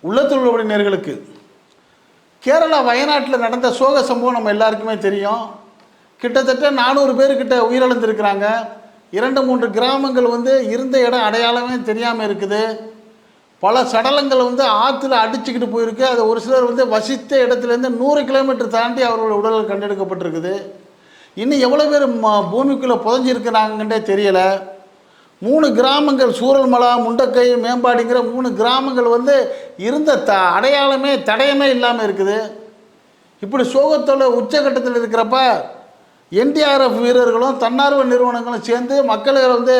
உள்ளத்தில் உள்ளபடி நேர்களுக்கு கேரளா வயநாட்டில் நடந்த சோக சம்பவம் நம்ம எல்லாருக்குமே தெரியும். கிட்டத்தட்ட நானூறு பேர்கிட்ட உயிரிழந்திருக்கிறாங்க. இரண்டு மூன்று கிராமங்கள் வந்து இருந்த இடம் அடையாளமே தெரியாமல் இருக்குது. பல சடலங்கள் வந்து ஆற்றுல அடிச்சுக்கிட்டு போயிருக்கு. அது ஒரு சிலர் வந்து வசித்த இடத்துலேருந்து நூறு கிலோமீட்டர் தாண்டி அவர்களுடைய உடல்கள் கண்டெடுக்கப்பட்டிருக்குது. இன்னும் எவ்வளோ பேர் ம- பூமிக்குள்ளே புதஞ்சிருக்கிறாங்கன்றே தெரியலை. மூணு கிராமங்கள் சூரல்மலா முண்டக்கை மேம்பாடிங்கிற மூணு கிராமங்கள் வந்து இருந்த த அடையாளமே தடயமே இல்லாமல் இருக்குது. இப்படி சோகத்தோட உச்சகட்டத்தில் இருக்கிறப்ப என்டிஆர்எஃப் வீரர்களும் தன்னார்வ நிறுவனங்களும் சேர்ந்து மக்களை வந்து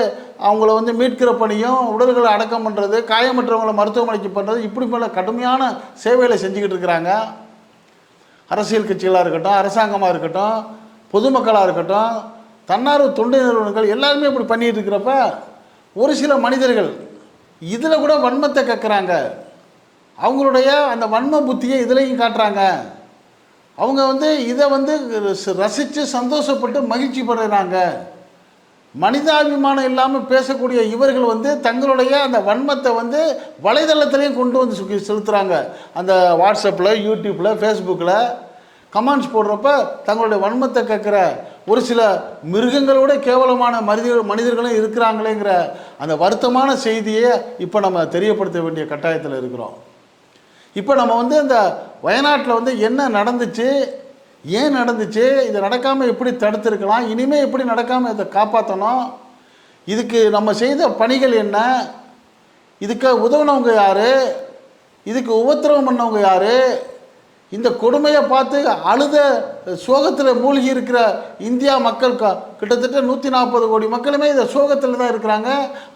அவங்கள வந்து மீட்கிற பணியும் உடல்களை அடக்கம் பண்ணுறது காயமற்றவங்களை மருத்துவமனைக்கு பண்ணுறது இப்படி போல கடுமையான சேவைகளை செஞ்சுக்கிட்டு இருக்கிறாங்க. அரசியல் கட்சிகளாக இருக்கட்டும் அரசாங்கமாக இருக்கட்டும் பொதுமக்களாக இருக்கட்டும் தன்னார்வ தொண்டு நிறுவனங்கள் எல்லாருமே இப்படி பண்ணிட்டு இருக்கிறப்ப ஒரு சில மனிதர்கள் இதில் கூட வன்மத்தை கேட்குறாங்க அவங்களுடைய அந்த வன்ம புத்தியை இதுலேயும் காட்டுறாங்க. அவங்க வந்து இதை வந்து ரசித்து சந்தோஷப்பட்டு மகிழ்ச்சி படுறாங்க. மனிதாபிமானம் இல்லாமல் பேசக்கூடிய இவர்கள் வந்து தங்களுடைய அந்த வன்மத்தை வந்து வலைதளத்துலேயும் கொண்டு வந்து செலுத்துகிறாங்க அந்த வாட்ஸ்அப்பில் யூடியூப்பில் ஃபேஸ்புக்கில் கமெண்ட்ஸ் போடுறப்ப தங்களுடைய வன்மத்தை கேட்குற ஒரு சில மிருகங்களோட கேவலமான மனித மனிதர்களும் இருக்கிறாங்களேங்கிற அந்த வருத்தமான செய்தியை இப்போ நம்ம தெரியப்படுத்த வேண்டிய கட்டாயத்தில் இருக்கிறோம். இப்போ நம்ம வந்து இந்த வயநாட்டில் வந்து என்ன நடந்துச்சு ஏன் நடந்துச்சு இது நடக்காமல் எப்படி தடுத்துருக்கலாம் இனிமேல் எப்படி நடக்காமல் இதை காப்பாற்றணும் இதுக்கு நம்ம செய்த பணிகள் என்ன இதுக்கு உதவுனவங்க யார் இதுக்கு உபத்திரவம் பண்ணவங்க யார் இந்த கொடுமையை பார்த்து அழுத சோகத்தில் மூழ்கி இருக்கிற இந்தியா மக்கள் க கிட்டத்தட்ட நூற்றி நாற்பது கோடி மக்களுமே இதை சோகத்தில் தான் இருக்கிறாங்க.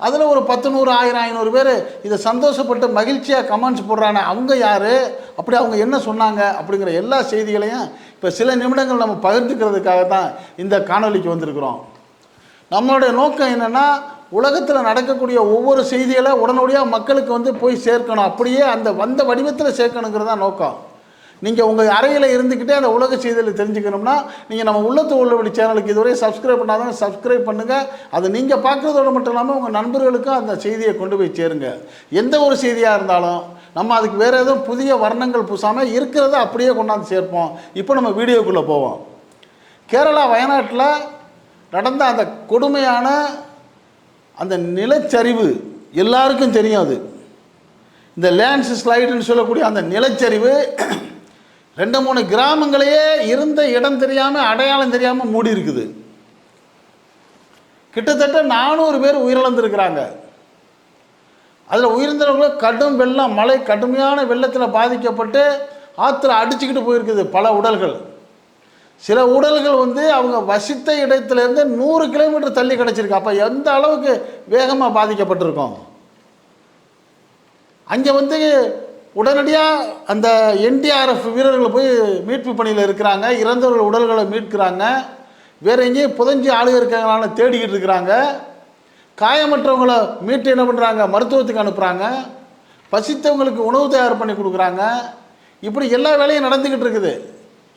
அதில் ஒரு பத்து நூறு ஆயிரம் ஐநூறு பேர் இதை சந்தோஷப்பட்டு மகிழ்ச்சியாக கமெண்ட்ஸ் போடுறாங்க அவங்க யார்? அப்படி அவங்க என்ன சொன்னாங்க? அப்படிங்கிற எல்லா செய்திகளையும் இப்போ சில நிமிடங்கள் நம்ம பகிர்ந்துக்கிறதுக்காக தான் இந்த காணொளிக்கு வந்திருக்கிறோம். நம்மளுடைய நோக்கம் என்னென்னா உலகத்தில் நடக்கக்கூடிய ஒவ்வொரு செய்திகளை உடனடியாக மக்களுக்கு வந்து போய் சேர்க்கணும். அப்படியே அந்த வந்த வடிவத்தில் சேர்க்கணுங்கிறது தான் நோக்கம். நீங்கள் உங்கள் அறையில் இருந்துக்கிட்டே அந்த உலக செய்திகளை தெரிஞ்சுக்கணும்னா நீங்கள் நம்ம உள்ளத்து உள்ளபடி சேனலுக்கு இதுவரை சப்ஸ்கிரைப் பண்ணாதான் சப்ஸ்கிரைப் பண்ணுங்கள் அதை நீங்கள் பார்க்குறதோட மட்டும் இல்லாமல் உங்கள் நண்பர்களுக்கும் அந்த செய்தியை கொண்டு போய் சேருங்க. எந்த ஒரு செய்தியாக இருந்தாலும் நம்ம அதுக்கு வேறு எதுவும் புதிய வர்ணங்கள் பூசாமல் இருக்கிறத அப்படியே கொண்டாந்து சேர்ப்போம். இப்போ நம்ம வீடியோக்குள்ளே போவோம். கேரளா வயநாட்டில் நடந்த அந்த கொடுமையான அந்த நிலச்சரிவு எல்லாருக்கும் தெரியும் அது. இந்த லேண்ட்ஸ் ஸ்லைடுன்னு சொல்லக்கூடிய அந்த நிலச்சரிவு ரெண்டு மூணு கிராமங்களையே இருந்த இடம் தெரியாமல் அடையாளம் தெரியாமல் மூடி இருக்குது. கிட்டத்தட்ட நானூறு பேர் உயிரிழந்திருக்கிறாங்க. அதில் உயிர்ந்தவங்க கடும் வெள்ளம் மழை கடுமையான வெள்ளத்தில் பாதிக்கப்பட்டு ஆற்றுல அடிச்சுக்கிட்டு போயிருக்குது பல உடல்கள். சில உடல்கள் வந்து அவங்க வசித்த இடத்துலேருந்து நூறு கிலோமீட்டர் தள்ளி கிடச்சிருக்கு. அப்போ எந்த அளவுக்கு வேகமாக பாதிக்கப்பட்டிருக்கோம்? அங்கே வந்து உடனடியாக அந்த என்டிஆர்எஃப் வீரர்கள் போய் மீட்பு பணியில் இருக்கிறாங்க. இறந்தவர்கள் உடல்களை மீட்கிறாங்க. வேறு எங்கேயும் புதஞ்சி ஆளுக இருக்காங்களான்னு தேடிக்கிட்டு இருக்கிறாங்க. காயமற்றவங்களை மீட்டு என்ன பண்ணுறாங்க மருத்துவத்துக்கு அனுப்புகிறாங்க பசித்தவங்களுக்கு உணவு தயார் பண்ணி கொடுக்குறாங்க. இப்படி எல்லா வேலையும் நடந்துக்கிட்டு இருக்குது.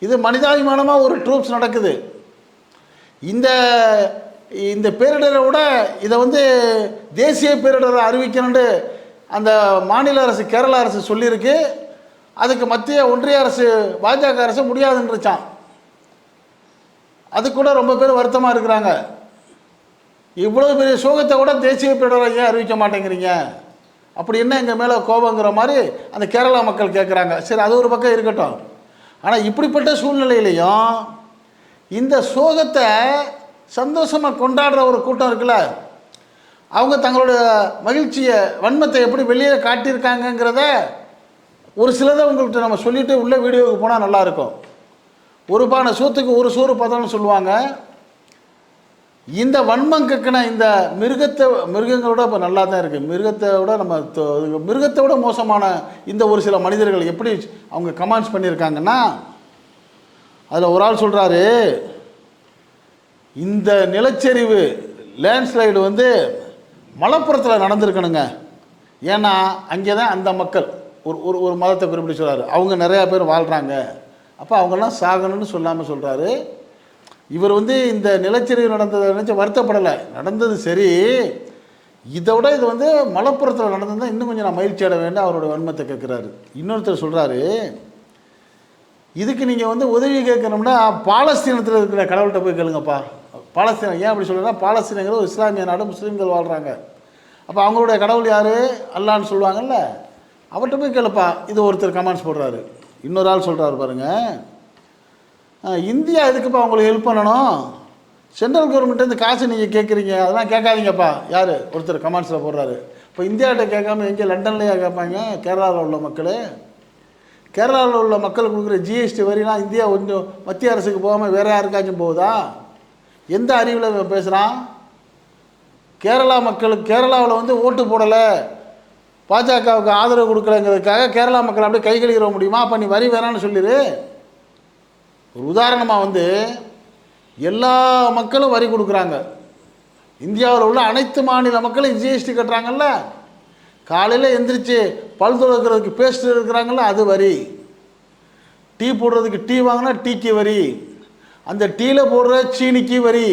இது மனிதாபிமானமாக ஒரு ட்ரூப்ஸ் நடக்குது. இந்த இந்த பேரிடரை விட இதை வந்து தேசிய பேரிடரை அறிவிக்கணுன்ட்டு அந்த மாநில அரசு கேரளா அரசு சொல்லியிருக்கு. அதுக்கு மத்திய ஒன்றிய அரசு பாஜக அரசு முடியாதுன்றுச்சான் அது கூட ரொம்ப பேர் வருத்தமாக இருக்கிறாங்க. இவ்வளோ பெரிய சோகத்தை கூட தேசிய பேரவை ஏன் அறிவிக்க மாட்டேங்கிறீங்க? அப்படி என்ன எங்கள் மேலே கோபங்கிற மாதிரி அந்த கேரளா மக்கள் கேட்குறாங்க சரி அது ஒரு பக்கம் இருக்கட்டும். ஆனால் இப்படிப்பட்ட சூழ்நிலையிலையும் இந்த சோகத்தை சந்தோஷமாக கொண்டாடுற ஒரு கூட்டம் இருக்குல்ல? அவங்க தங்களோட மகிழ்ச்சியை வன்மத்தை எப்படி வெளியே காட்டியிருக்காங்கங்கிறத ஒரு சிலதை உங்கள்கிட்ட நம்ம சொல்லிவிட்டு உள்ள வீடியோவுக்கு போனால் நல்லாயிருக்கும் ஒரு பானை சோத்துக்கு ஒரு சோறு பதம்னு சொல்லுவாங்க. இந்த வன்மம் கக்கின இந்த மிருகத்தை மிருகங்களோட இப்போ நல்லா தான் இருக்குது மிருகத்தை விட நம்ம தொ- மிருகத்தை விட மோசமான இந்த ஒரு சில மனிதர்கள் எப்படி அவங்க கமெண்ட்ஸ் பண்ணியிருக்காங்கன்னா அதில் ஒரு ஆள் சொல்கிறாரு இந்த நிலச்சரிவு லேண்ட்ஸ்லைடு வந்து மலப்புறத்தில் நடந்திருக்கணுங்க. ஏன்னா அங்கே தான் அந்த மக்கள் ஒரு ஒரு ஒரு மதத்தை குறிப்பிட்டு சொல்கிறாரு அவங்க நிறையா பேர் வாழ்கிறாங்க அப்போ அவங்கெல்லாம் சாகணும்னு சொல்லாமல் சொல்கிறாரு இவர் வந்து இந்த நிலச்சரிவு நடந்ததை நினச்சி வருத்தப்படலை. நடந்தது சரி. இதை விட இது வந்து மலப்புறத்தில் நடந்ததுதான் இன்னும் கொஞ்சம் நான் மகிழ்ச்சி அட வேண்டும் அவரோட வன்மத்தை கேட்குறாரு. இன்னொருத்தர் சொல்கிறாரு இதுக்கு நீங்கள் வந்து உதவி கேட்கணும்னா பாலஸ்தீனத்தில் இருக்கிற கடவுள்கிட்ட போய் கேளுங்கப்பா. பாலஸ்தீனம் ஏன் அப்படி சொல்கிறேன்னா பாலஸ்தீனங்கிற ஒரு இஸ்லாமிய நாடு முஸ்லீம்கள் வாழ்கிறாங்க அப்போ அவங்களுடைய கடவுள் யார்? அல்லான்னு சொல்லுவாங்கல்ல. அவர்கிட்ட போய் கேளுப்பா. இது ஒருத்தர் கமெண்ட்ஸ் போடுறாரு. இன்னொரு ஆள் சொல்கிறாரு பாருங்கள் இந்தியா எதுக்குப்பா அவங்களுக்கு ஹெல்ப் பண்ணணும்? சென்ட்ரல் கவர்மெண்ட் இந்த காசு நீங்கள் கேட்குறீங்க அதெல்லாம் கேட்காதீங்கப்பா. யார்? ஒருத்தர் கமெண்ட்ஸில் போடுறாரு. இப்போ இந்தியாவிட்ட கேட்காம எங்கே? லண்டன்லேயே கேட்பாங்க? கேரளாவில் உள்ள மக்கள். கேரளாவில் உள்ள மக்கள் கொடுக்குற ஜிஎஸ்டி வரிலாம் இந்தியா கொஞ்சம் மத்திய அரசுக்கு போகாமல் வேறு யாருக்காச்சும் போகுதா? எந்த அறிவில் பேசுகிறான் கேரளா மக்களுக்கு கேரளாவில் வந்து ஓட்டு போடலை. பாஜகவுக்கு ஆதரவு கொடுக்கலங்கிறதுக்காக கேரளா மக்கள் அப்படியே கை முடியுமா? அப்போ நீ வரி வேணான்னு சொல்லிடு ஒரு உதாரணமாக வந்து எல்லா மக்களும் வரி கொடுக்குறாங்க. இந்தியாவில் உள்ள அனைத்து மாநில மக்களும் ஜிஎஸ்டி கட்டுறாங்கல்ல. காலையில் எந்திரிச்சு பல் துறக்கிறதுக்கு பேஸ்ட் இருக்கிறாங்கல்ல அது வரி. டீ போடுறதுக்கு டீ வாங்கினா டீக்கு வரி. அந்த டீயில் போடுற சீனிக்கு வரி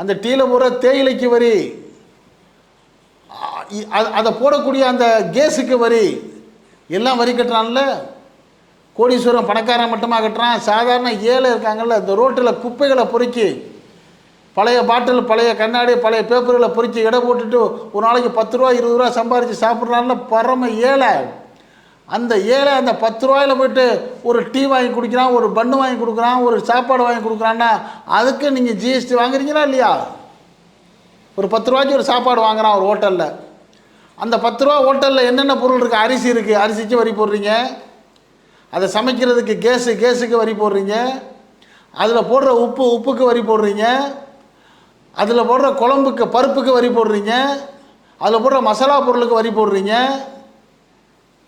அந்த டீயில் போடுற தேயிலைக்கு வரி அதை போடக்கூடிய அந்த கேஸுக்கு வரி எல்லாம் வரி கட்டுறான்ல? கோடீஸ்வரன் பணக்காரன் மட்டுமா கட்டுறான்? சாதாரண ஏழை இருக்காங்கல்ல இந்த ரோட்டில் குப்பைகளை பொறுக்கி பழைய பாட்டில் பழைய கண்ணாடி பழைய பேப்பர்களை பொறுக்கி எடை போட்டுட்டு ஒரு நாளைக்கு பத்து ரூபா இருபது ரூபா சம்பாரித்து சாப்பிட்றான்ல? பரம ஏழை. அந்த ஏழை அந்த பத்து ரூபாயில் போய்ட்டு ஒரு டீ வாங்கி குடிக்கிறான் ஒரு பன்னு வாங்கி கொடுக்குறான் ஒரு சாப்பாடு வாங்கி கொடுக்குறான்னா அதுக்கு நீங்கள் ஜிஎஸ்டி வாங்குறீங்களா இல்லையா? ஒரு பத்து ரூபாய்க்கு ஒரு சாப்பாடு வாங்குறான் ஒரு ஹோட்டலில். அந்த பத்து ரூபா ஹோட்டலில் என்னென்ன பொருள் இருக்குது அரிசி இருக்குது அரிசிக்கு வரி போடுறீங்க. அதை சமைக்கிறதுக்கு கேஸு கேஸுக்கு வரி போடுறீங்க. அதில் போடுற உப்பு உப்புக்கு வரி போடுறீங்க. அதில் போடுற குழம்புக்கு பருப்புக்கு வரி போடுறீங்க. அதில் போடுற மசாலா பொருளுக்கு வரி போடுறீங்க.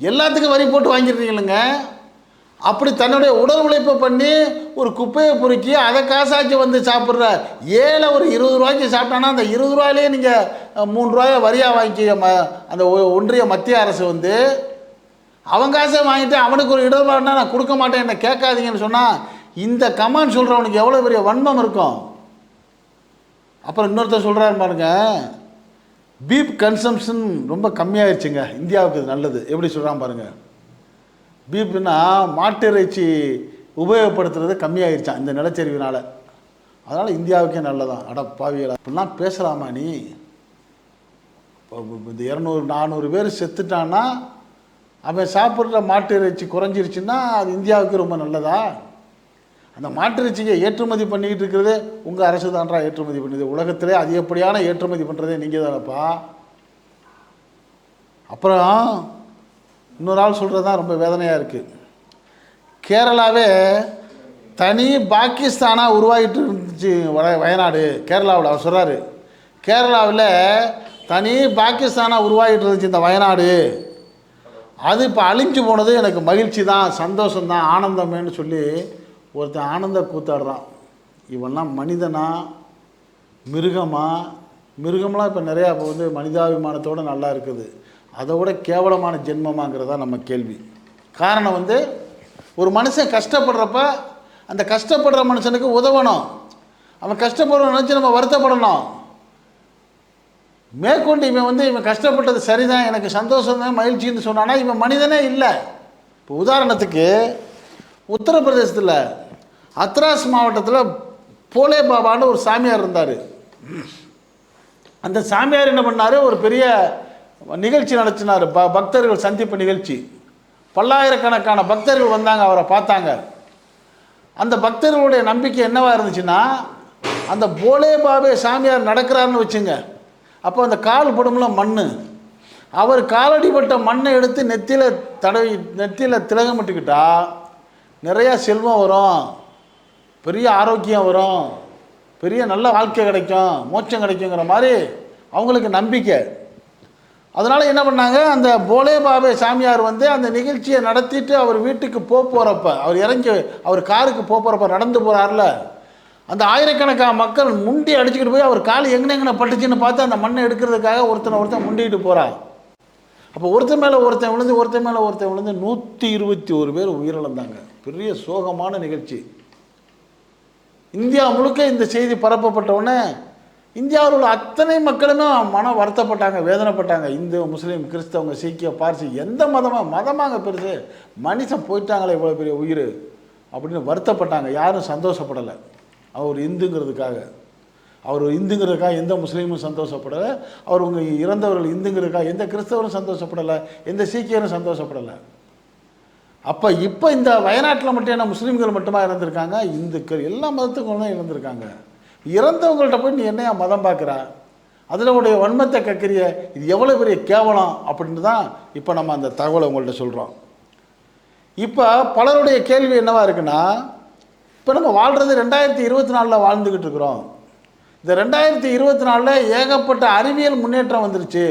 எல்லாத்துக்கும் வரி போட்டு வாங்கிடுறீங்களுங்க. அப்படி தன்னுடைய உடல் உழைப்பை பண்ணி ஒரு குப்பையை பொறுக்கி அதை காசாச்சு வந்து சாப்பிட்ற ஏழை ஒரு இருபது ரூபாய்க்கு சாப்பிட்டானா அந்த இருபது ரூபாயிலே நீங்கள் மூணு ரூபாயை வரியாக வாங்கி ம அந்த ஒ- ஒன்றிய மத்திய அரசு வந்து அவன் காசை வாங்கிட்டு அவனுக்கு ஒரு இடர்பாடுனா நான் கொடுக்க மாட்டேன் என்ன கேட்காதீங்கன்னு சொன்னால் இந்த கமாண்ட் சொல்கிறவனுக்கு எவ்வளோ பெரிய வன்மம் இருக்கும். அப்புறம் இன்னொருத்தர் சொல்கிறாரு பாருங்கள் பீப் கன்சம்ஷன் ரொம்ப கம்மியாயிருச்சுங்க. இந்தியாவுக்கு இது நல்லது. எப்படி சொல்கிறான் பாருங்கள் பீப்னா மாட்டு இறைச்சி உபயோகப்படுத்துறது கம்மியாயிருச்சான் இந்த நிலச்சரிவினால். அதனால் இந்தியாவுக்கே நல்லதான். அட பாவிகளா. இப்படிலாம் பேசலாமா நீ? இப்போ இந்த இரநூறு நானூறு பேர் செத்துட்டான்னா அவன் சாப்பிட்ற மாட்டு இறைச்சி குறைஞ்சிருச்சுன்னா அது இந்தியாவுக்கு ரொம்ப நல்லதா? அந்த மாட்டிறைச்சியை ஏற்றுமதி பண்ணிக்கிட்டு இருக்கிறதே உங்கள் அரசு தான்றா ஏற்றுமதி பண்ணுது. உலகத்திலே அதிகப்படியான ஏற்றுமதி பண்ணுறதே நீங்கள் தானப்பா. அப்புறம் இன்னொரு ஆள் சொல்கிறது தான் ரொம்ப வேதனையாக இருக்குது கேரளாவே தனி பாகிஸ்தானாக உருவாகிட்டு இருந்துச்சு வட வயநாடு. கேரளாவில் அவர் சொல்கிறாரு கேரளாவில் தனி பாகிஸ்தானாக உருவாகிட்டு இருந்துச்சு இந்த வயநாடு. அது இப்போ அழிஞ்சு போனது எனக்கு மகிழ்ச்சி தான் சந்தோஷம் தான் ஆனந்தமேன்னு சொல்லி ஒருத்தன் ஆனந்த கூத்தாடுறான். இவன்லாம் மனிதனா மிருகமா? மிருகம்லாம் இப்போ நிறையா இப்போ வந்து மனிதாபிமானத்தோடு நல்லா இருக்குது. அதை விட கேவலமான ஜென்மமாங்கிறதா நம்ம கேள்வி. காரணம் வந்து ஒரு மனுஷன் கஷ்டப்படுறப்ப அந்த கஷ்டப்படுற மனுஷனுக்கு உதவணும். அவன் கஷ்டப்படுற நினச்சி நம்ம வருத்தப்படணும். மேற்கொண்டு இவன் வந்து இவன் கஷ்டப்பட்டது சரிதான் எனக்கு சந்தோஷம் தான் மகிழ்ச்சின்னு சொன்னான்னா இவன் மனிதனே இல்லை. இப்போ உதாரணத்துக்கு உத்தரப்பிரதேசத்தில் அத்ராஸ் மாவட்டத்தில் போலே பாபான்னு ஒரு சாமியார் இருந்தார். அந்த சாமியார் என்ன பண்ணார்? ஒரு பெரிய நிகழ்ச்சி நடத்தினார். ப பக்தர்கள் சந்திப்பு நிகழ்ச்சி. பல்லாயிரக்கணக்கான பக்தர்கள் வந்தாங்க அவரை பார்த்தாங்க. அந்த பக்தர்களுடைய நம்பிக்கை என்னவாக இருந்துச்சுன்னா அந்த போலே பாபே சாமியார் நடக்கிறாருன்னு வச்சுங்க. அப்போ அந்த கால் படும்ல மண் அவர் காலடிப்பட்ட மண்ணை எடுத்து நெத்தியில் தடவி நெத்தியில் திலகமிட்டுக்கிட்டா நிறையா செல்வம் வரும். பெரிய ஆரோக்கியம் வரும். பெரிய நல்ல வாழ்க்கை கிடைக்கும். மோட்சம் கிடைக்குங்கிற மாதிரி அவங்களுக்கு நம்பிக்கை. அதனால் என்ன பண்ணாங்க? அந்த போலே பாபே சாமியார் வந்து அந்த நிகழ்ச்சியை நடத்திட்டு அவர் வீட்டுக்கு போக போகிறப்ப அவர் இறங்கி அவர் காருக்கு போக போகிறப்ப நடந்து போகிறார்ல அந்த ஆயிரக்கணக்கான மக்கள் முண்டி அடிச்சுக்கிட்டு போய் அவர் கால் எங்கே எங்கே பட்டுச்சுன்னு பார்த்து அந்த மண்ணை எடுக்கிறதுக்காக ஒருத்தனை ஒருத்தன் முண்டிக்கிட்டு போகிறான் அப்போ ஒருத்தன் மேலே ஒருத்தன் விழுந்து ஒருத்தன் மேலே ஒருத்தன் விழுந்து நூற்றி இருபத்தி ஒரு பேர் உயிரிழந்தாங்க. பெரிய சோகமான நிகழ்ச்சி. இந்தியா முழுக்க இந்த செய்தி பரப்பப்பட்டவுடனே இந்தியாவில் உள்ள அத்தனை மக்களுமே மனம் வருத்தப்பட்டாங்க வேதனைப்பட்டாங்க. இந்து முஸ்லீம் கிறிஸ்தவங்க சீக்கிய பார்சி எந்த மதமாக மதமாங்க பெருசு. மனுஷன் போயிட்டாங்களே இவ்வளோ பெரிய உயிர் அப்படின்னு வருத்தப்பட்டாங்க. யாரும் சந்தோஷப்படலை. அவர் இந்துங்கிறதுக்காக. அவர் இந்துங்கிறதுக்காக எந்த முஸ்லீமும் சந்தோஷப்படலை. அவர் உங்கள் இறந்தவர்கள் இந்துங்கிறதுக்காக எந்த கிறிஸ்தவரும் சந்தோஷப்படலை. எந்த சீக்கியரும் சந்தோஷப்படலை. அப்போ இப்போ இந்த வயநாட்டில் மட்டும் என்ன முஸ்லீம்கள் மட்டுமா இறந்துருக்காங்க? இந்துக்கள் எல்லா மதத்துக்கும் இறந்துருக்காங்க. இறந்தவங்கள்ட்ட போய் நீ என்னையா மதம் பார்க்குற? அதில் உடைய வன்மத்தை கக்கிறிய? இது எவ்வளோ பெரிய கேவலம் அப்படின்னு தான் இப்போ நம்ம அந்த தகவலை உங்கள்கிட்ட சொல்கிறோம் இப்போ பலருடைய கேள்வி என்னவா இருக்குன்னா இப்போ நம்ம வாழ்கிறது ரெண்டாயிரத்தி இருபத்தி நாலில் வாழ்ந்துக்கிட்டு இருக்கிறோம். இந்த ரெண்டாயிரத்தி இருபத்தி நாலில் ஏகப்பட்ட அறிவியல் முன்னேற்றம் வந்துருச்சு.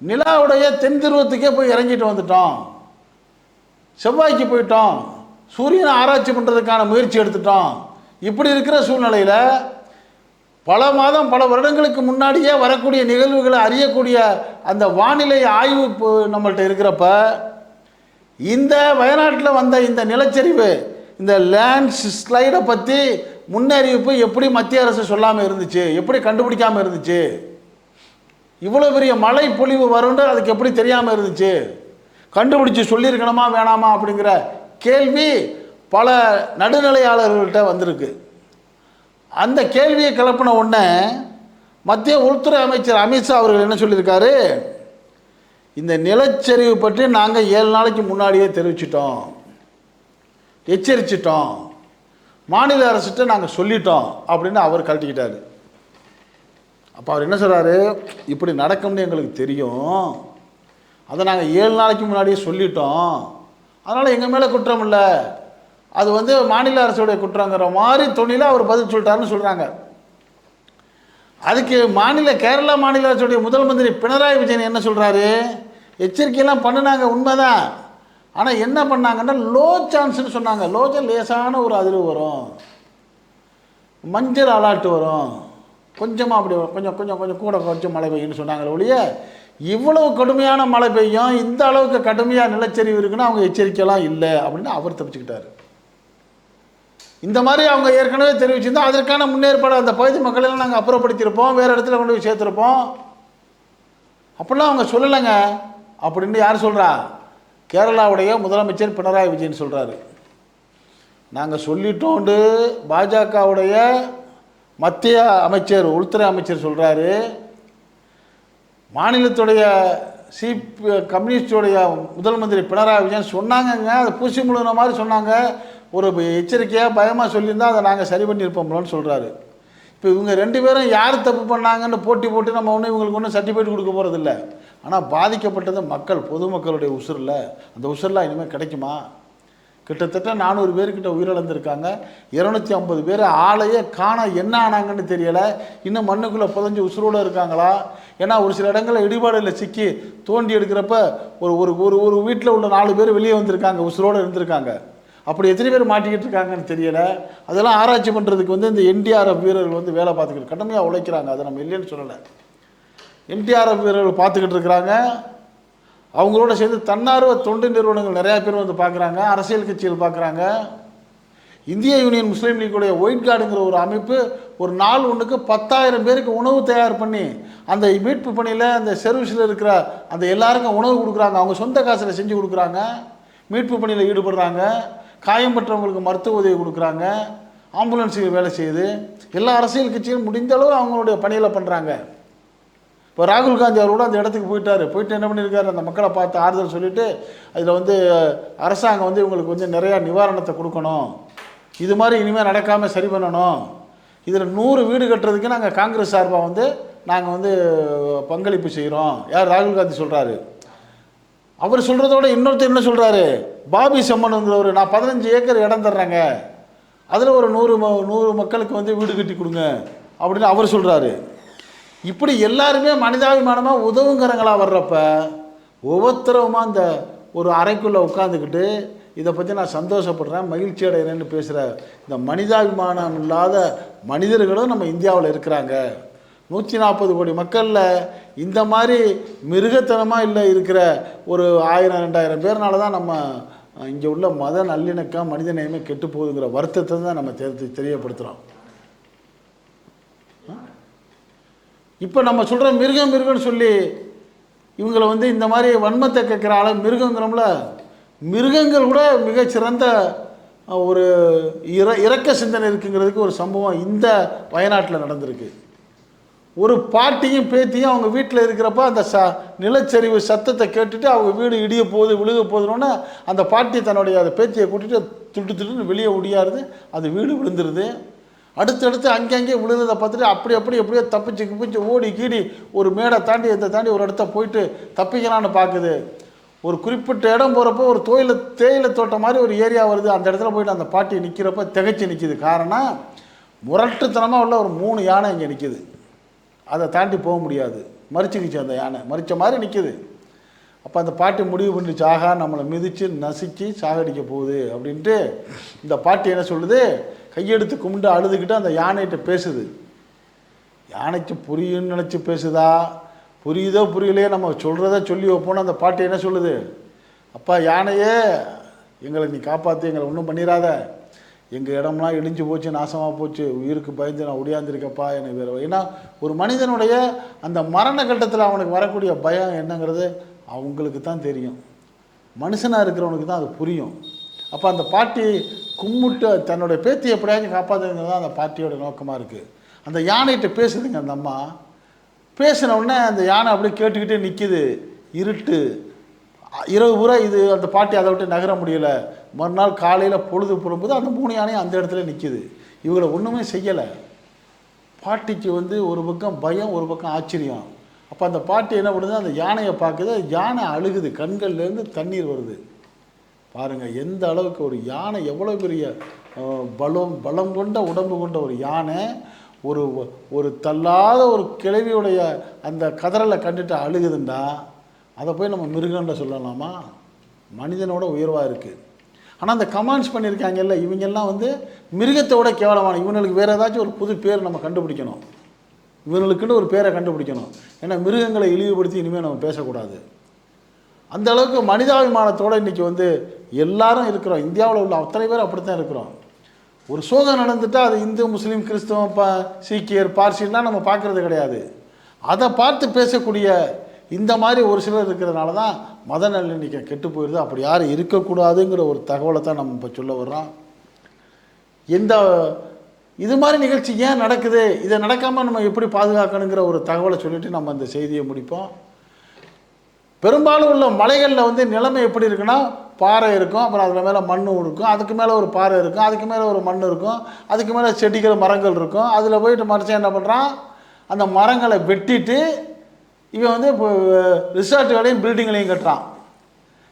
நிலாவுடைய தென் துருவத்துக்கே போய் இறங்கிட்டு வந்துட்டோம். செவ்வாய்க்கு போயிட்டோம். சூரியனை ஆராய்ச்சி பண்ணுறதுக்கான முயற்சி எடுத்துட்டோம். இப்படி இருக்கிற சூழ்நிலையில் பல மாதம் பல வருடங்களுக்கு முன்னாடியே வரக்கூடிய நிகழ்வுகளை அறியக்கூடிய அந்த வானிலை ஆய்வு இப்போ இருக்கிறப்ப இந்த வயநாட்டில் வந்த இந்த நிலச்சரிவு இந்த லேண்ட்ஸ் ஸ்லைடை பற்றி முன்னறிவிப்பு எப்படி மத்திய அரசு சொல்லாமல் இருந்துச்சு எப்படி கண்டுபிடிக்காமல் இருந்துச்சு இவ்வளோ பெரிய மழை பொழிவு வரும்னு அதுக்கு எப்படி தெரியாமல் இருந்துச்சு கண்டுபிடிச்சு சொல்லியிருக்கணுமா வேணாமா அப்படிங்கிற கேள்வி பல நடுநிலையாளர்கள்ட்ட வந்திருக்கு. அந்த கேள்வியை கிளப்பின உடனே மத்திய உள்துறை அமைச்சர் அமித்ஷா அவர்கள் என்ன சொல்லியிருக்காரு? இந்த நிலச்சரிவு பற்றி நாங்கள் ஏழு நாளைக்கு முன்னாடியே தெரிவிச்சிட்டோம். எச்சரிச்சிட்டோம். மாநில அரசுகிட்ட நாங்கள் சொல்லிட்டோம் அப்படின்னு அவர் கழட்டிக்கிட்டார். அப்போ அவர் என்ன சொல்கிறாரு இப்படி நடக்கும்னு எங்களுக்கு தெரியும். அதை நாங்கள் ஏழு நாளைக்கு முன்னாடியே சொல்லிட்டோம். அதனால் எங்கள் மேலே குற்றம் இல்லை. அது வந்து மாநில அரசுடைய குற்றங்கிற மாதிரி துணியில் அவர் பதில் சொல்லிட்டாருன்னு சொல்கிறாங்க அதுக்கு மாநில கேரளா மாநில அரசுடைய முதல் மந்திரி பினராயி விஜயன் என்ன சொல்கிறாரு எச்சரிக்கையெல்லாம் பண்ணினாங்க உண்மைதான். ஆனால் என்ன பண்ணாங்கன்னா லோ சான்ஸ்னு சொன்னாங்க. லோஜ லேசான ஒரு அதிர்வு வரும். மஞ்சள் அலாட்டு வரும். கொஞ்சமாக அப்படி கொஞ்சம் கொஞ்சம் கொஞ்சம் கூட கொஞ்சம் மழை பெய்யும்னு சொன்னாங்களே ஒழிய இவ்வளவு கடுமையான மழை பெய்யும் இந்த அளவுக்கு கடுமையாக நிலச்சரிவு இருக்குன்னு அவங்க எச்சரிக்கைலாம் இல்லை அப்படின்னு அவர் தப்பிச்சுக்கிட்டாரு. இந்த மாதிரி அவங்க ஏற்கனவே தெரிவிச்சிருந்தா அதற்கான முன்னேற்பாடு அந்த பகுதி மக்களெல்லாம் நாங்கள் அப்புறப்படுத்தியிருப்போம் வேறு இடத்துல கொண்டு போய் சேர்த்துருப்போம். அப்படிலாம் அவங்க சொல்லலைங்க. அப்படின்னு யார் சொல்கிறா கேரளாவுடைய முதலமைச்சர் பினராயி விஜயன் சொல்கிறாரு நாங்கள் சொல்லிட்டோண்டு பாஜகவுடைய மத்திய அமைச்சர் உள்துறை அமைச்சர் சொல்கிறாரு மாநிலத்துடைய சி கம்யூனிஸ்டுடைய முதல் மந்திரி பினராயி விஜயன் சொன்னாங்கங்க அதை பூசி முழுகின மாதிரி சொன்னாங்க. ஒரு எச்சரிக்கையாக பயமாக சொல்லியிருந்தால் அதை நாங்கள் சரி பண்ணியிருப்போம்லன்னு சொல்கிறாரு இப்போ இவங்க ரெண்டு பேரும் யார் தப்பு பண்ணாங்கன்னு போட்டி போட்டு நம்ம ஒன்றும் இவங்களுக்கு ஒன்றும் சர்டிஃபிகேட் கொடுக்க போகிறதில்ல ஆனால் பாதிக்கப்பட்டது மக்கள் பொதுமக்களுடைய உசுரில். அந்த உசுரெலாம் இனிமேல் கிடைக்குமா? கிட்டத்தட்ட நானூறு பேர்கிட்ட உயிரிழந்திருக்காங்க. இரநூத்தி ஐம்பது பேர் ஆளையே காண என்ன ஆனாங்கன்னு தெரியலை. இன்னும் மண்ணுக்குள்ளே புதஞ்சு உசுரோடு இருக்காங்களா? ஏன்னா ஒரு சில இடங்களில் இடிபாடுல சிக்கி தோண்டி எடுக்கிறப்ப ஒரு ஒரு ஒரு ஒரு வீட்டில் உள்ள நாலு பேர் வெளியே வந்திருக்காங்க உசுரோடு இருந்திருக்காங்க. அப்படி எத்தனை பேர் மாட்டிக்கிட்டு இருக்காங்கன்னு தெரியலை. அதெல்லாம் ஆராய்ச்சி பண்ணுறதுக்கு வந்து இந்த என்டிஆர்எஃப் வீரர்கள் வந்து வேலை பார்த்துக்கிட்டு கடுமையாக உழைக்கிறாங்க. அதை நம்ம இல்லைன்னு சொல்லலை. என்டிஆர்எஃப் வீரர்கள் பார்த்துக்கிட்டு இருக்கிறாங்க. அவங்களோட சேர்ந்து தன்னார்வ தொண்டு நிறுவனங்கள் நிறையா பேர் வந்து பார்க்குறாங்க அரசியல் கட்சிகள் பார்க்குறாங்க. இந்திய யூனியன் முஸ்லீம் லீக்குடைய ஒயிட் கார்டுங்கிற ஒரு அமைப்பு ஒரு நாள் ஒன்றுக்கு பத்தாயிரம் பேருக்கு உணவு தயார் பண்ணி அந்த மீட்பு பணியில் அந்த சர்வீஸில் இருக்கிற அந்த எல்லாருக்கும் உணவு கொடுக்குறாங்க. அவங்க சொந்த காசில் செஞ்சு கொடுக்குறாங்க. மீட்பு பணியில் ஈடுபடுறாங்க. காயம்பற்றவங்களுக்கு மருத்துவ உதவி கொடுக்குறாங்க. ஆம்புலன்ஸுக்கு வேலை செய்யுது. எல்லா அரசியல் கட்சியும் முடிந்த அளவு அவங்களுடைய பணியில் பண்ணுறாங்க இப்போ ராகுல் காந்தி அவர் கூட அந்த இடத்துக்கு போயிட்டார். போயிட்டு என்ன பண்ணியிருக்காரு? அந்த மக்களை பார்த்து ஆறுதல் சொல்லிட்டு அதில் வந்து அரசாங்கம் வந்து இவங்களுக்கு வந்து நிறையா நிவாரணத்தை கொடுக்கணும். இது மாதிரி இனிமேல் நடக்காமல் சரி பண்ணணும். இதில் நூறு வீடு கட்டுறதுக்கு நாங்கள் காங்கிரஸ் சார்பாக வந்து நாங்கள் வந்து பங்களிப்பு செய்கிறோம் யார்? ராகுல் காந்தி சொல்கிறாரு அவர் சொல்கிறதோட இன்னொருத்தர் என்ன சொல்கிறாரு பாபி செம்மனுங்கிறவர் நான் பதினஞ்சு ஏக்கர் இடம் தர்றேங்க. அதில் ஒரு நூறு நூறு மக்களுக்கு வந்து வீடு கட்டி கொடுங்க. அப்படின்னு அவர் சொல்கிறாரு இப்படி எல்லாருமே மனிதாபிமானமாக உதவுங்கிறங்களா வர்றப்ப ஒவ்வொருத்தரவுமா அந்த ஒரு அறைக்குள்ளே உட்காந்துக்கிட்டு இதை பற்றி நான் சந்தோஷப்படுறேன் மகிழ்ச்சி அடைகிறேன்னு பேசுகிற இந்த மனிதாபிமானம் இல்லாத மனிதர்களும் நம்ம இந்தியாவில் இருக்கிறாங்க. நூற்றி நாற்பது கோடி மக்களில் இந்த மாதிரி மிருகத்தனமாக இல்லை இருக்கிற ஒரு ஆயிரம் ரெண்டாயிரம் பேர்னால தான் நம்ம இங்கே உள்ள மத நல்லிணக்கம் மனித நேயமே கெட்டு போகுதுங்கிற வருத்தத்தை தான் நம்ம தெரி தெரியப்படுத்துகிறோம் இப்போ நம்ம சொல்கிற மிருகம் மிருகம்னு சொல்லி இவங்களை வந்து இந்த மாதிரி வன்மத்தை கேட்குற ஆளை மிருகங்கிறோம்ல மிருகங்கள் கூட மிகச்சிறந்த ஒரு இற இறக்க சிந்தனை இருக்குங்கிறதுக்கு ஒரு சம்பவம் இந்த வயநாட்டில் நடந்திருக்கு. ஒரு பாட்டியும் பேத்தியும் அவங்க வீட்டில் இருக்கிறப்ப அந்த ச நிலச்சரிவு சத்தத்தை கேட்டுட்டு அவங்க வீடு இடிய போகுது விழுக போகுதுன்னொன்னே அந்த பாட்டி தன்னுடைய அந்த பேத்தியை கூட்டிகிட்டு துட்டு துட்டுன்னு வெளியே ஒடியாருது அது வீடு விழுந்துருது. அடுத்தடுத்து அங்கங்கே விழுந்ததை பார்த்துட்டு அப்படி அப்படி எப்படியோ தப்பிச்சு கிப்பிச்சு ஓடி கீடி ஒரு மேடை தாண்டி இதை தாண்டி ஒரு இடத்த போயிட்டு தப்பிக்கலான்னு பார்க்குது. ஒரு குறிப்பிட்ட இடம் போகிறப்போ ஒரு தோயில தேயிலை தோட்டம் மாதிரி ஒரு ஏரியா வருது. அந்த இடத்துல போயிட்டு அந்த பாட்டி நிற்கிறப்ப திகைச்சு நிற்கிது காரணம் முரட்டுத்தனமாக உள்ள ஒரு மூணு யானை இங்கே நிற்கிது அதை தாண்டி போக முடியாது. மறிச்சுக்கிச்சு அந்த யானை. மறிச்ச மாதிரி நிற்கிது அப்போ அந்த பாட்டி முடிவு பண்ணிச்சு ஆகா நம்மளை மிதித்து நசுக்கி சாகடிக்க போகுது அப்படின்ட்டு இந்த பாட்டி என்ன சொல்லுது? கையெடுத்து கும்பிட்டு அழுதுகிட்டு அந்த யானைகிட்ட பேசுது. யானைக்கு புரியும்னு நினச்சி பேசுதா? புரியுதோ புரியலையோ நம்ம சொல்கிறத சொல்லி வைப்போன்னு அந்த பாட்டி என்ன சொல்லுது? அப்பா யானையே எங்களை நீ காப்பாற்றி எங்களை ஒன்றும் பண்ணிடாத எங்கள் இடம்லாம் இடிஞ்சு போச்சு நாசமாக போச்சு உயிருக்கு பயந்து நான் ஒடியாந்திருக்கப்பா எனக்கு வேறு ஏன்னா ஒரு மனிதனுடைய அந்த மரண கட்டத்தில் அவனுக்கு வரக்கூடிய பயம் என்னங்கிறது அவங்களுக்கு தான் தெரியும். மனுஷனாக இருக்கிறவனுக்கு தான் அது புரியும். அப்போ அந்த பாட்டி கும்பிட்டு தன்னுடைய பேத்தி எப்படியாச்சும் காப்பாற்றுங்கிறது தான் அந்த பாட்டியோட நோக்கமாக இருக்குது அந்த யானைகிட்ட பேசுதுங்க அந்த அம்மா. பேசின உடனே அந்த யானை அப்படியே கேட்டுக்கிட்டே நிற்கிது இருட்டு. இரவு பூரா இது அந்த பாட்டி அதை விட்டு நகர முடியல. மறுநாள் காலையில் பொழுது புறம்போது அந்த மூணு யானையும் அந்த இடத்துல நிற்கிது இவங்களை ஒன்றுமே செய்யலை. பாட்டிக்கு வந்து ஒரு பக்கம் பயம் ஒரு பக்கம் ஆச்சரியம். அப்போ அந்த பாட்டி என்ன பண்ணுது? அந்த யானையை பார்க்குது. யானை அழுகுது. கண்கள்லேருந்து தண்ணீர் வருது. பாருங்கள் எந்த அளவுக்கு ஒரு யானை எவ்வளோ பெரிய பலம் பலம் கொண்ட உடம்பு கொண்ட ஒரு யானை ஒரு ஒரு தள்ளாத ஒரு கிழவியுடைய அந்த கதறலை கண்டுட்டு அழுகுதுண்டா அதை போய் நம்ம மிருகன்ற சொல்லலாமா? மனிதனோட உயர்வாக இருக்குது ஆனால் அந்த கமெண்ட்ஸ் பண்ணியிருக்காங்கல்ல இவங்கெல்லாம் வந்து மிருகத்தோட கேவலமான இவங்களுக்கு வேறு ஏதாச்சும் ஒரு புது பேர் நம்ம கண்டுபிடிக்கணும். இவங்களுக்குன்னு ஒரு பேரை கண்டுபிடிக்கணும். ஏன்னா மிருகங்களை இழிவுபடுத்தி இனிமேல் நம்ம பேசக்கூடாது. அந்த அளவுக்கு மனிதாபிமானத்தோடு இன்றைக்கி வந்து எல்லாரும் இருக்கிறோம். இந்தியாவில் உள்ள அத்தனை பேர் அப்படித்தான் இருக்கிறோம். ஒரு சோகம் நடந்துட்டால் அது இந்து முஸ்லீம் கிறிஸ்தவம் ப சீக்கியர் பார்சிலாம் நம்ம பார்க்குறது கிடையாது. அதை பார்த்து பேசக்கூடிய இந்த மாதிரி ஒரு சிலர் இருக்கிறதுனால தான் மத நல்லெண்ணிக்கை கெட்டு போயிடுது அப்படி யாரும் இருக்கக்கூடாதுங்கிற ஒரு தகவலை தான் நம்ம இப்போ சொல்ல வர்றோம். எந்த இது மாதிரி நிகழ்ச்சி ஏன் நடக்குது? இதை நடக்காமல் நம்ம எப்படி பாதுகாக்கணுங்கிற ஒரு தகவலை சொல்லிவிட்டு நம்ம இந்த செய்தியை முடிப்போம். பெரும்பாலும் உள்ள மலைகளில் வந்து நிலைமை எப்படி இருக்குன்னா பாறை இருக்கும் அப்புறம் அதில் மேலே மண் இருக்கும் அதுக்கு மேலே ஒரு பாறை இருக்கும் அதுக்கு மேலே ஒரு மண் இருக்கும் அதுக்கு மேலே செடிகள் மரங்கள் இருக்கும். அதில் போயிட்டு மனுஷன் என்ன பண்ணுறான் அந்த மரங்களை வெட்டிட்டு இவன் வந்து இப்போ ரிசார்ட்டுகளையும் பில்டிங்களையும் கட்டுறான்.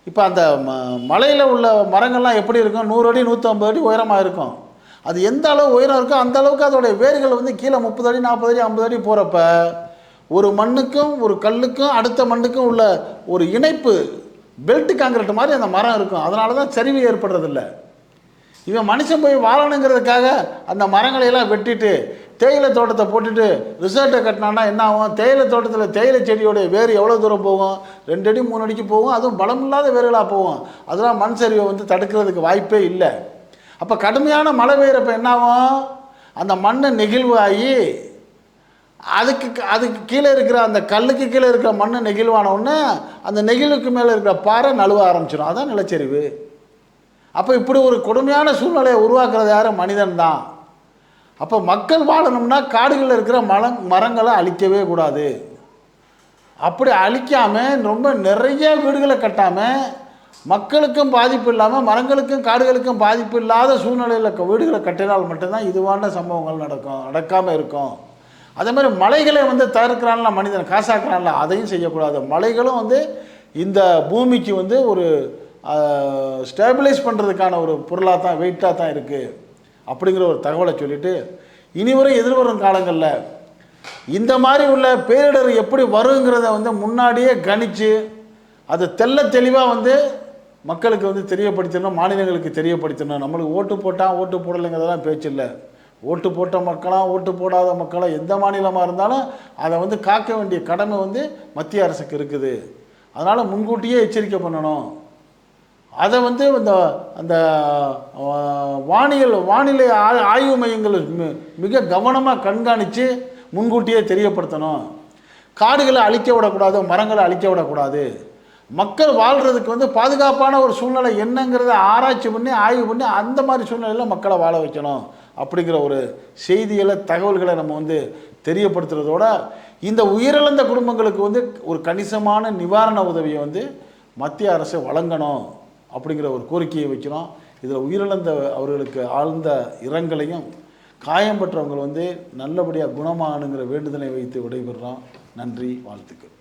இப்போ அந்த ம மலையில் உள்ள மரங்கள்லாம் எப்படி இருக்கும்? நூறு அடி நூற்றம்பது அடி உயரமாக இருக்கும். அது எந்த அளவு உயரம் இருக்கோ அந்த அளவுக்கு அதோடைய வேர்கள் வந்து கீழே முப்பது அடி நாற்பது அடி ஐம்பது அடி போகிறப்ப ஒரு மண்ணுக்கும் ஒரு கல்லுக்கும் அடுத்த மண்ணுக்கும் உள்ள ஒரு இணைப்பு பெல்ட் காங்கிரட் மாதிரி அந்த மரம் இருக்கும். அதனால தான் சரிவு ஏற்படுறதில்ல. இவன் மனுஷன் போய் வாழணுங்கிறதுக்காக அந்த மரங்களை எல்லாம் வெட்டிட்டு தேயிலை தோட்டத்தை போட்டுட்டு ரிசார்ட்டை கட்டினான்னா என்ன ஆகும்? தேயிலை தோட்டத்தில் தேயிலை செடியோடைய வேர் எவ்வளோ தூரம் போகும்? ரெண்டு அடி மூணு அடிக்கு போகும். அதுவும் பலமில்லாத வேர்களாக போகும். அதெல்லாம் மண் சரிவை வந்து தடுக்கிறதுக்கு வாய்ப்பே இல்லை. அப்போ கடுமையான மழை பெய்கிறப்ப என்ன ஆகும்? அந்த மண்ணை நெகிழ்வாகி அதுக்கு அதுக்கு கீழே இருக்கிற அந்த கல்லுக்கு கீழே இருக்கிற மண்ணு நெகிழ்வான உடனே அந்த நெகிழுக்கு மேலே இருக்கிற பாறை நழுவ ஆரம்பிச்சிடும் அதான் நிலச்சரிவு. அப்போ இப்படி ஒரு கொடுமையான சூழ்நிலையை உருவாக்குறது யார்? மனிதன் தான். அப்போ மக்கள் வாழணும்னா காடுகளில் இருக்கிற மல மரங்களை அழிக்கவே கூடாது. அப்படி அழிக்காமல் ரொம்ப நிறைய வீடுகளை கட்டாமல் மக்களுக்கும் பாதிப்பு இல்லாமல் மரங்களுக்கும் காடுகளுக்கும் பாதிப்பு இல்லாத சூழ்நிலையில் வீடுகளை கட்டினால் மட்டும்தான் இதுவான சம்பவங்கள் நடக்கும் நடக்காமல் இருக்கும். அதே மாதிரி மலைகளை வந்து தவிர்க்கிறான்ல மனிதன் காசாக்குறான்ல அதையும் செய்யக்கூடாது. மலைகளும் வந்து இந்த பூமிக்கு வந்து ஒரு ஸ்டேபிளைஸ் பண்ணுறதுக்கான ஒரு பொருளாக தான் வெயிட்டாக தான் இருக்குது அப்படிங்கிற ஒரு தகவலை சொல்லிவிட்டு இனிவரும் எதிர்வரும் காலங்களில் இந்த மாதிரி உள்ள பேரிடர் எப்படி வருங்கிறத வந்து முன்னாடியே கணித்து அது தெள்ள தெளிவாக வந்து மக்களுக்கு வந்து தெரியப்படுத்தணும் மாநிலங்களுக்கு தெரியப்படுத்தணும். நம்மளுக்கு ஓட்டு போட்டால் ஓட்டு போடலைங்கிறதெல்லாம் பேச்சு இல்லை. ஓட்டு போட்ட மக்களாக ஓட்டு போடாத மக்களாக எந்த மாநிலமாக இருந்தாலும் அதை வந்து காக்க வேண்டிய கடமை வந்து மத்திய அரசுக்கு இருக்குது. அதனால் முன்கூட்டியே எச்சரிக்கை பண்ணணும். அதை வந்து இந்த அந்த வானியல் வானிலை ஆய்- ஆய்வு மையங்கள் மிக கவனமாக கண்காணித்து முன்கூட்டியே தெரியப்படுத்தணும். காடுகளை அழிக்க விடக்கூடாது மரங்களை அழிக்க விடக்கூடாது. மக்கள் வாழ்கிறதுக்கு வந்து பாதுகாப்பான ஒரு சூழ்நிலை என்னங்கிறத ஆராய்ச்சி பண்ணி ஆய்வு பண்ணி அந்த மாதிரி சூழ்நிலையில் மக்களை வாழ வைக்கணும். அப்படிங்கிற ஒரு செய்திகளை தகவல்களை நம்ம வந்து தெரியப்படுத்துறதோட இந்த உயிரிழந்த குடும்பங்களுக்கு வந்து ஒரு கணிசமான நிவாரண உதவியை வந்து மத்திய அரசு வழங்கணும் அப்படிங்கிற ஒரு கோரிக்கையை வைக்கிறோம். இதில் உயிரிழந்த அவர்களுக்கு ஆழ்ந்த இரங்கலையும் காயம் பெற்றவங்க வந்து நல்லபடியாக குணமாகணுங்கிற வேண்டுதலை வைத்து விடைபெறுறோம் நன்றி வாழ்த்துக்கள்.